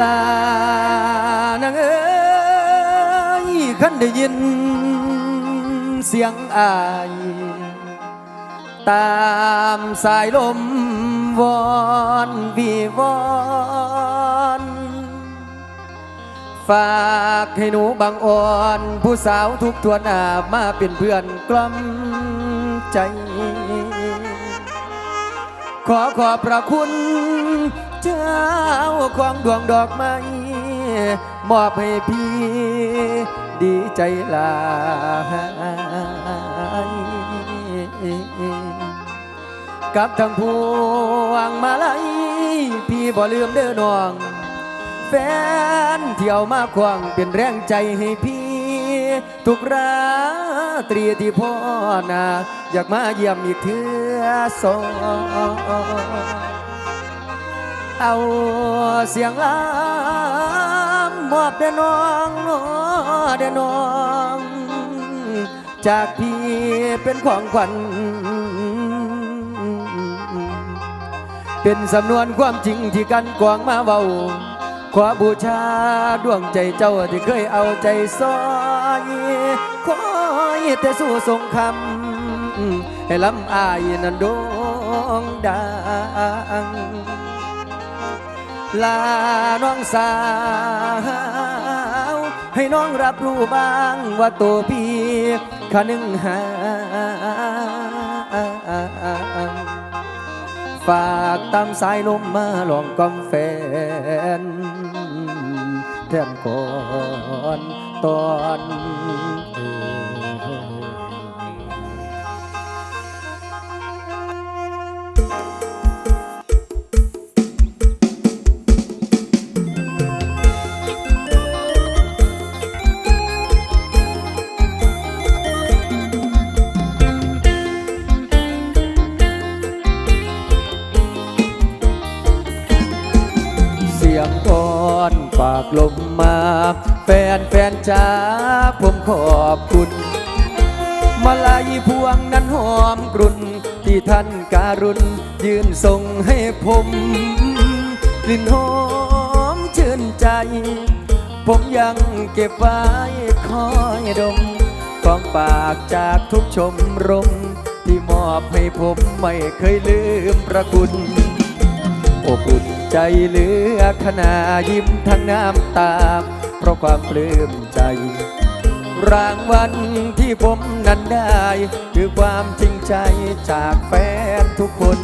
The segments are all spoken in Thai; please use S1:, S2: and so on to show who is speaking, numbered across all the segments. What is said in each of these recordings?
S1: ลานางเอ้ยคันได้ยิน เสียงอาย ตามสายลมวอนวีวอนฝากให้หนูบางอ่อน ผู้สาวทุกทวนอามาเป็นเพื่อนกล่อมใจ ขอขอบพระคุณ เจ้าของดวงดอกไม้มอบให้พี่ ดีใจหลายกับทั้งพวงมาลัยพี่บ่ลืมเด้อน้อง แฟนเที่ยวมาควงเป็นแรงใจให้พี่ ทุกราตรีที่พ่อนาอยากมาเยี่ยมอีกเทื่อสอง เอาเสียงลำมอบเดน้องน้อเดน้อง จากพี่เป็นของขวัญเป็นสำนวนความจริงที่กันกวางมาเบาขอบูชาดวงใจเจ้าที่เคยเอาใจซอยขอให้แต่สู้ทรงคำให้ลำอายนันโด่งดัง ลาน้องสาว ให้น้องรับรู้บ้างว่าตัวพี่ขนึงหาฝากตามสายลมมาลองกำแฟนแทนก่อนตอนเอ่ยากลมมา แฟนแฟนจ้าผมขอบคุณมาลายพวงนั้นหอมกรุ่น ที่ท่านการุณยืนส่งให้ผม กลิ่นหอมชื่นใจ ผมยังเก็บไว้คอยดมของปากจากทุกชมรม ที่มอบให้ผมไม่เคยลืมประคุณอบอุ่น ใจเหลือขนายิ้มทั้งน้ำตา เพราะความปลื้มใจ รางวัลที่ผมนั้นได้ คือความจริงใจจากแฟนทุกคน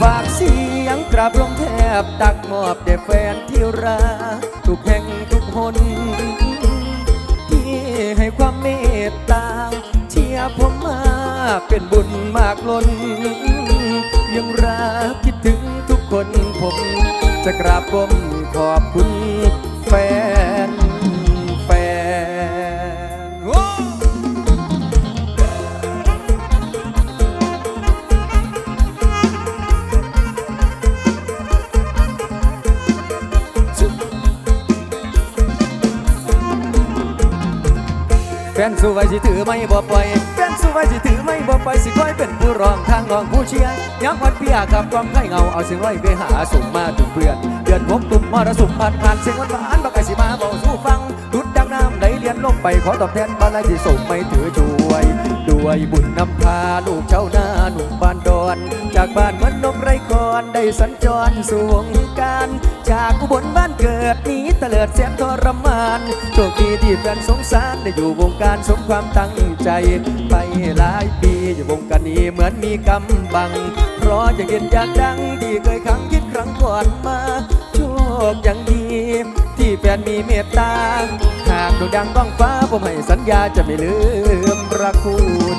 S1: ฝากเสียงกราบลงแทบตักมอบแด่แฟนที่รักทุกแห่งทุกคนที่ให้ความเมตตาเชียร์ผมมาเป็นบุญมากล้นยังรักคิดถึง คนผมจะกราบก้มขอบคุณแฟนแฟนโอ้แฟนสู้ไว้สิถือไม่บ่ปล่อยแฟนสู้ไว้สิถือไม่บ่ปล่อยสิคอยเป็น รองทางรองผู้เชียร์ยักวันเปียกับความไข่เงาเอาเสียงร้อยไปหาสุ่มมาถึงเพื่อนเดือนพบตุ่มมรสุมผ่านผ่านเสียงวันหวานบักไอสิมาบอกสู้ฟังดุดดัง น้ำไหลเลียนลงไปขอตอบแทนบาลายที่ส่งไม่ถือช่วย ด้วยบุญนำพาลูกเจ้าหน้าหนุ่มบ้านดอน จากบ้านเหมือนนกไรคอนได้สัญจรสวงการ จากอุบลบ้านเกิดนี้เตลิดแสนทรมานโชคดีที่แฟนสงสารได้อยู่วงการสมความตั้งใจ ไปหลายปีอยู่วงการนี้เหมือนมีกำบัง เพราะอยากเห็นอยากดังที่เคยครั้งคิดครั้งก่อนมาโชคยังดี ที่แฟนมีเมตตา หากโด่งดังก้องฟ้าผมให้สัญญาจะไม่ลืมพระคุณ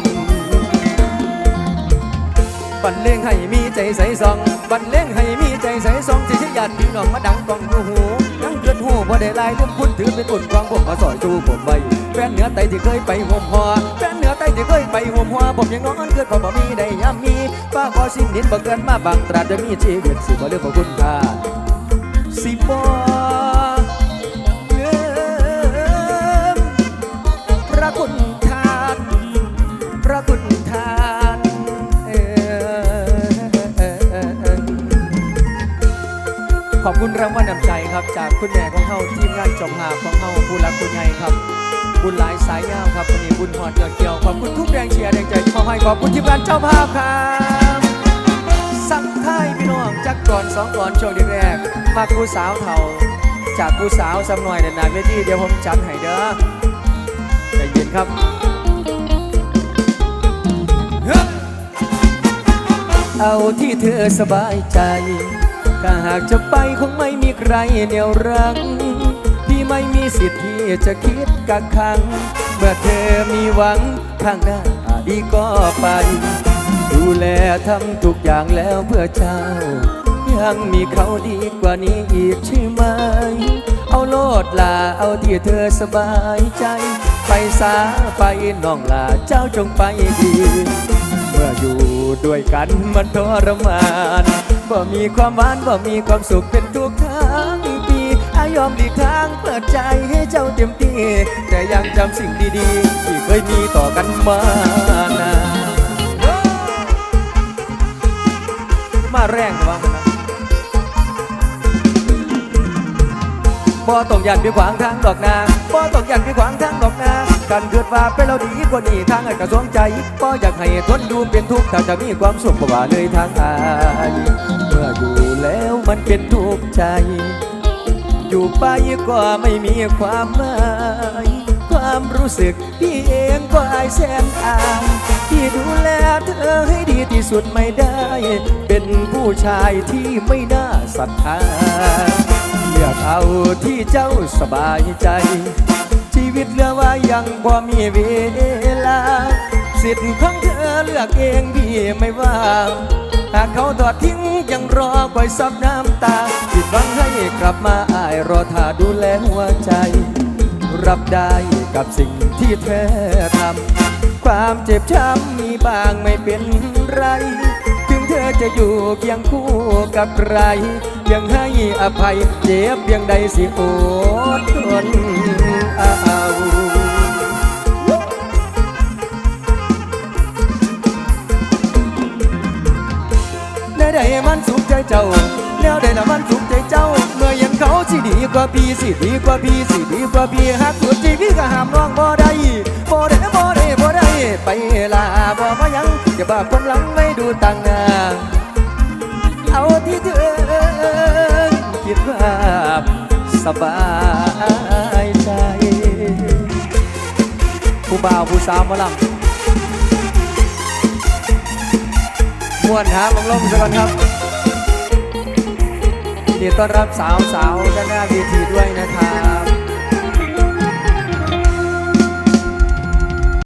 S1: บันเลงให้มีใจใสซองบันเลงให้มีใจใสซองสิชญาติพี่น้องมาดังกองหูหูนั่งเกิดหูบ่ได้ลายร่มคุณถือเป็นอุ่นกองผมมาสอยจูผมไว้แฟนเหนือไตที่เคยไปห่มหัวแฟนเหนือไตที่เคยไปห่มหัวผมยังนอนเกิดพอบ่มีได้ยามมีฟ้าขอสิ้นดินบ่เกินมาบางตราจะมีชีวิตสิบ่เรื่องของคุณค่าสิบ่ ขอบคุณรางวัลนำใจครับจากคุณแม่ของเฮาทีมงานจบหาของเฮาผู้รักผู้ใหญ่ครับ บุญหลายสายยาวครับวันนี้บุญหอดยอดเกี่ยวขอบคุณทุกแรงเชียร์แรงใจที่มอบให้ขอบคุณทีมงานเจ้าภาพครับสักท้ายพี่น้องจักก่อนสองก่อนโชว์ดีแรกมาผู้สาวเท่า จากผู้สาวสำหน่อยนานๆเวทีเดี๋ยวผมจัดให้เด้อใจเย็นครับเอาที่เธอสบายใจ ถ้าหากจะไปคงไม่มีใครเหนี่ยวรั้งพี่ไม่มีสิทธิ์ที่จะคิดกักขัง เมื่อเธอมีหวังข้างหน้าอีกก็ไป ดูแลทำทุกอย่างแล้วเพื่อเจ้า ยังมีเขาดีกว่านี้อีกใช่ไหม เอาโลดลาเอาที่เธอสบายใจ ไปสาไปน้องลาเจ้าจงไปดี เมื่ออยู่ด้วยกันมันทรมาน บ่มีความหวานบ่มีความสุขเป็นทุกทั้งปีอายอมดีทางเปิดใจให้เจ้าเต็มที่แต่ยังจำสิ่งดีๆ ที่เคยมีต่อกันมานานมาแรงว่ามันนะบ่ต้องยันไปขวางทางดอกนาบ่ต้องยันไปขวางทางดอกนา กันเกิดว่าเป็นเราดีกว่านี้ทางไอ้กระสวงใจบ่อยากให้ทนดูเป็นทุกข์ถ้าจะมีความสุขบ่ว่าเลยทางอายเมื่ออยู่แล้วมันเป็นทุกข์ใจ อยู่ไปก็ไม่มีความหมายความรู้สึกพี่เองก็อายแสนอายที่ดูแลเธอให้ดีที่สุดไม่ได้ เป็นผู้ชายที่ไม่น่าศรัทธาเลือกเอาที่เจ้าสบายใจ ยังพอมีเวลา สิทธิ์ของเธอเลือกเองพี่ไม่ว่าหากเขาทอดทิ้งยังรอคอยซับน้ำตาผิดหวังให้กลับมาอายรอท่าดูแลหัวใจ รับได้กับสิ่งที่เธอทำความเจ็บช้ำมีบางไม่เป็นไร ถึงเธอจะอยู่เคียงคู่กับใคร ยังให้อภัยเจ็บเพียงใดสิอดทนเอา กว่าพี่สิดีกว่าพี่สิดีกว่าพี่หักสุดที่พี่ก็ห้ามน้องบ่ได้บ่ได้บ่ได้บ่ได้ไปลาบ่มายังอย่าบ้าคนหลังไม่ดูต่างหน้าเอาที่เธอคิดว่าสบายใจผู้บ่าวผู้สาวมาลำมวนหาลงลงสักก่อนครับ ดีต้อนรับสาวสาวๆด้านหน้าเวทีด้วยนะครับ